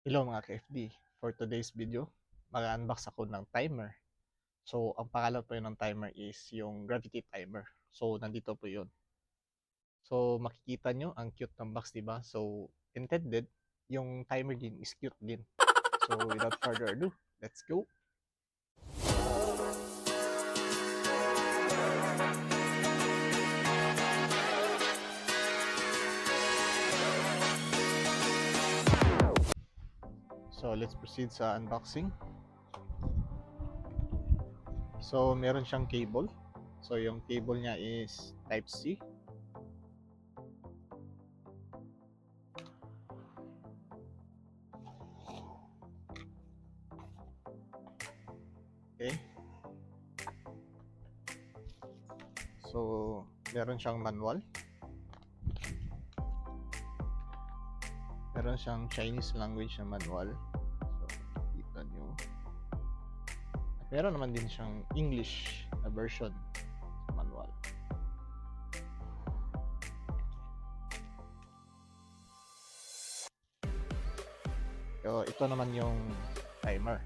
Hello mga ka-FD. For today's video, mag-unbox ako ng timer. So, ang pangalan po yun ng timer is yung gravity timer. So, nandito po yun. So, makikita nyo, ang cute ng box, di ba? So, intended, yung timer din is cute din. So, without further ado, let's go! So, let's proceed sa unboxing. So, meron siyang cable. So, yung cable niya is Type-C. Okay. So, meron siyang manual. Meron siyang Chinese language na manual. Meron naman din siyang English na version manual. So, ito naman yung timer.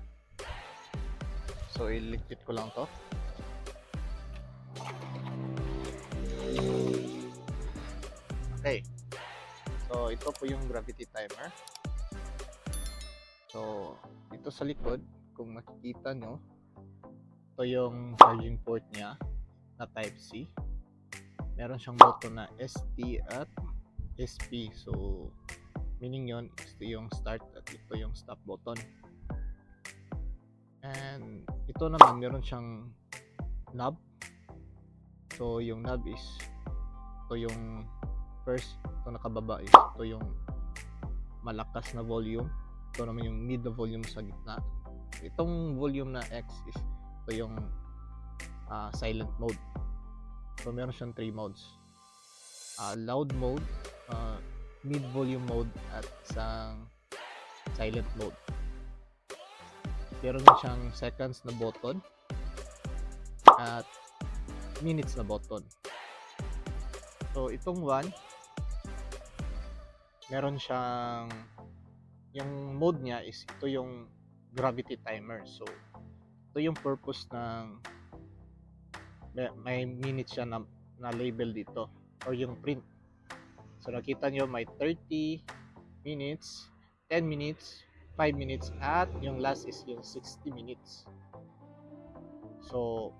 So, iligpit ko lang to. Okay. So, ito po yung gravity timer. So, dito sa likod, kung makikita nyo, ito yung charging port niya na Type-C. Meron siyang button na ST at SP. So, meaning yon ito yung start at ito yung stop button. And ito naman, meron siyang knob. So, yung knob is ito yung first, ito nakababa is ito yung malakas na volume. Ito naman yung mid na volume sa gitna. Itong volume na X is ito yung ah, silent mode. So, meron siyang three modes. Ah, loud mode, ah, mid volume mode, at isang silent mode. Meron din siyang seconds na button at minutes na button. So, itong one, meron siyang yung mode niya is ito yung gravity timer. So, ito yung purpose ng may, minutes siya na, na label dito or yung print. So, nakita nyo may 30 minutes, 10 minutes, 5 minutes, at yung last is yung 60 minutes. So,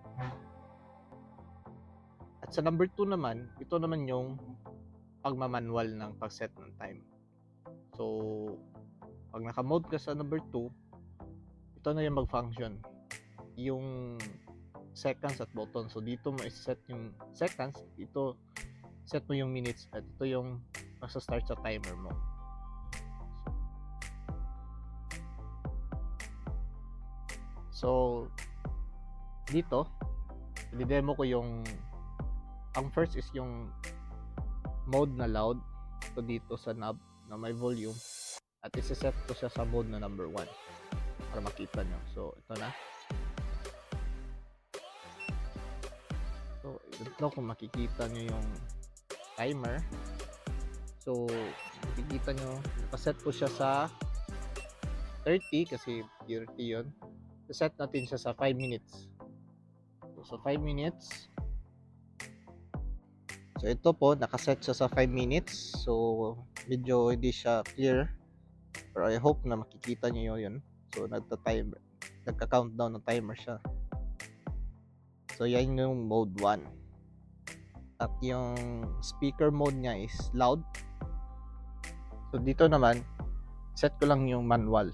at sa number 2 naman, ito naman yung pagmamanual ng pag-set ng time. So, pag naka-mode ka sa number 2, ito na yung mag-function. Yung seconds at button. So, dito mo set yung seconds, ito set mo yung minutes at ito yung nasa-start sa timer mo. So, dito, i-demo ko yung ang first is yung mode na loud ito dito sa knob na may volume at isa-set ko siya sa mode na number 1 para makita nyo so ito na so ito kung makikita nyo yung timer so makikita nyo nakaset ko siya sa 30 kasi 30 yun set natin siya sa 5 minutes so, so 5 minutes So ito po, nakaset siya sa 5 minutes. So medyo hindi siya clear. Pero I hope na makikita niyo yun. So nagta-timer, nagka-countdown ng timer siya. So yan yung mode 1. At yung speaker mode niya is loud. So dito naman, set ko lang yung manual.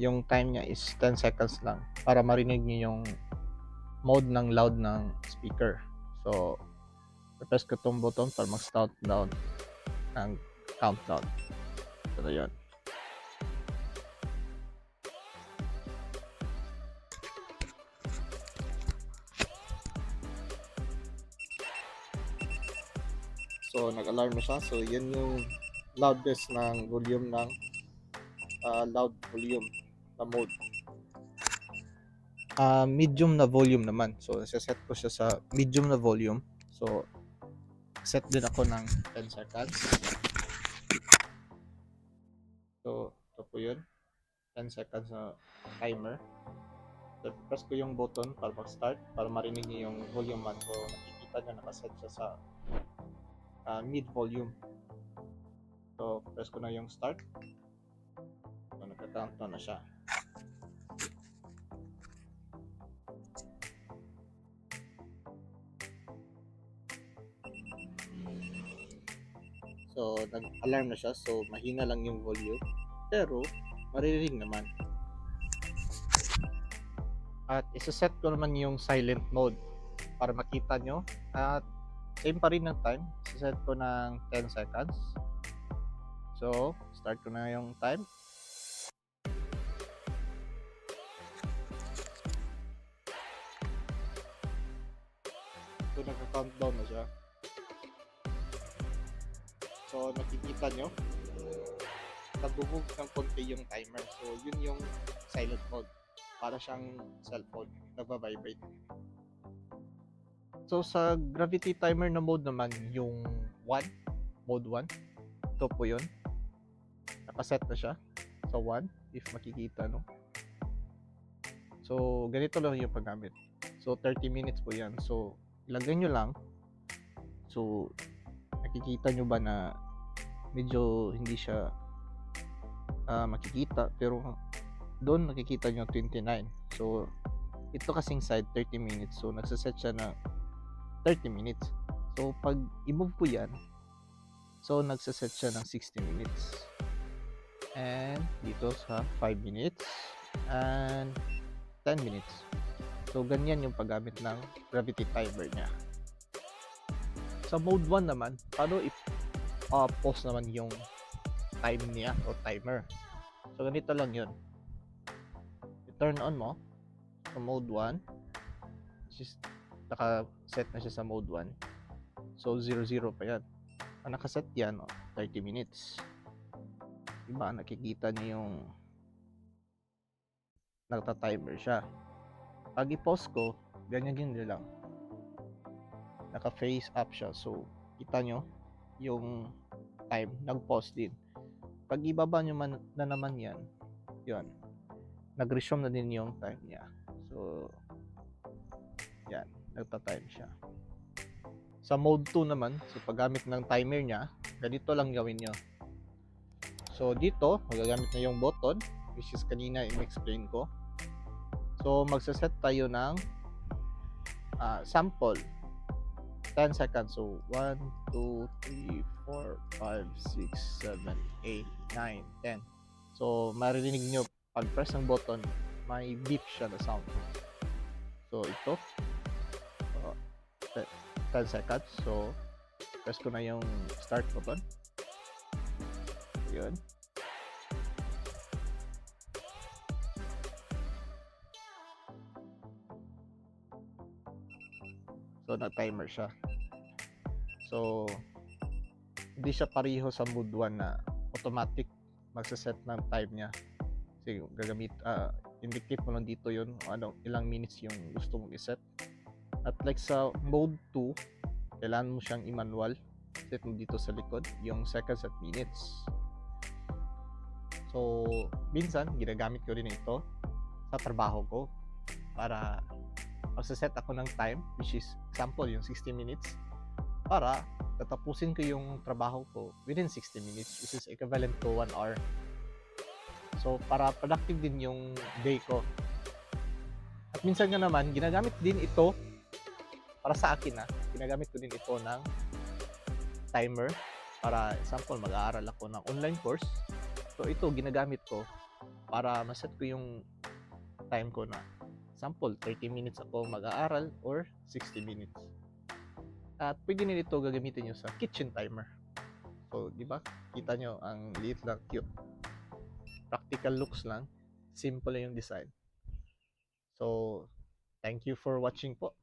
Yung time niya is 10 seconds lang para marinig niyo yung mode ng loud ng speaker. So, press ko itong button para mag-start down ng countdown. Na yun. So, nag-alarm na siya. So, yan yung loudness ng volume ng ah, loud volume na mode. Ah, medium na volume naman. So, set ko siya sa medium na volume. So, set din ako ng 10 seconds. So, Ito po yun. 10 seconds na timer. So, press ko yung button para mag-start, para marinig niyo yung volume man. So, nakikita niyo nakaset siya sa ah, mid volume. So, press ko na yung start. So, nagka-countdown na siya. So, nag-alarm na siya. So, mahina lang yung volume. Pero, maririnig naman. At isa-set ko naman yung silent mode para makita nyo. At same pa rin ng time. Isa-set ko ng 10 seconds. So, start ko na yung time. So, nagka-countdown na siya. So, nakikita nyo, nag-move ng konti yung timer. So, yun yung silent mode. Para siyang cellphone, nagba-vibrate. So, sa gravity timer na mode naman, yung 1, mode 1, ito po yun. Nakaset na siya sa 1, if makikita, no? So, ganito lang yung paggamit. So, 30 minutes po yan. So, ilagay nyo lang. So, nakikita nyo ba na medyo hindi siya ah, makikita pero doon nakikita nyo 29 so ito kasing side 30 minutes so nagsaset siya na 30 minutes so pag i-move ko yan so nagsaset siya ng 60 minutes and dito sa 5 minutes and 10 minutes so ganyan yung paggamit ng gravity timer niya sa mode 1 naman, paano i uh, pause naman yung time niya o timer. So ganito lang yun. I-turn on mo sa mode 1. Which is naka-set na siya sa mode 1. So 00 pa yan. Ang nakaset yan, oh, 30 minutes. Diba, nakikita niyo yung nagta-timer siya. Pag i-pause ko, ganyan din lang naka face up siya so kita nyo yung time nag-pause din pag ibaba nyo man, na naman yan yun nag-resume na din yung time niya so nagta-time siya sa mode 2 naman so paggamit ng timer niya ganito lang gawin nyo so dito magagamit na yung button which is kanina in-explain ko so magsaset tayo ng ah, sample 10 seconds. So, 1, 2, 3, 4, 5, 6, 7, 8, 9, 10. So, maririnig nyo, pag press ng button, may beep siya na sound. So, ito. Uh, 10 seconds. So, press ko na yung start button. Yun. So, na-timer siya. So, hindi siya pareho sa mood 1 na automatic magsaset ng time niya. Kasi gagamit, ah, indicate mo lang dito yun, ano, ilang minutes yung gusto mong iset. At like sa mode 2, kailangan mo siyang i-manual. Set mo dito sa likod, yung seconds at minutes. So, minsan, ginagamit ko rin ito sa trabaho ko para magsaset ako ng time, which is example yung 60 minutes, para tatapusin ko yung trabaho ko within 60 minutes, which is equivalent to 1 hour. So, para productive din yung day ko. At minsan nga naman, ginagamit din ito, para sa akin na, ginagamit ko din ito ng timer. Para example, mag-aaral ako ng online course. So, ito ginagamit ko para maset ko yung time ko na example, 30 minutes ako mag-aaral or 60 minutes. At pwede nyo ito gagamitin nyo sa kitchen timer. So, di ba? Kita nyo, ang liit lang, cute. Practical looks lang. Simple yung design. So, thank you for watching po.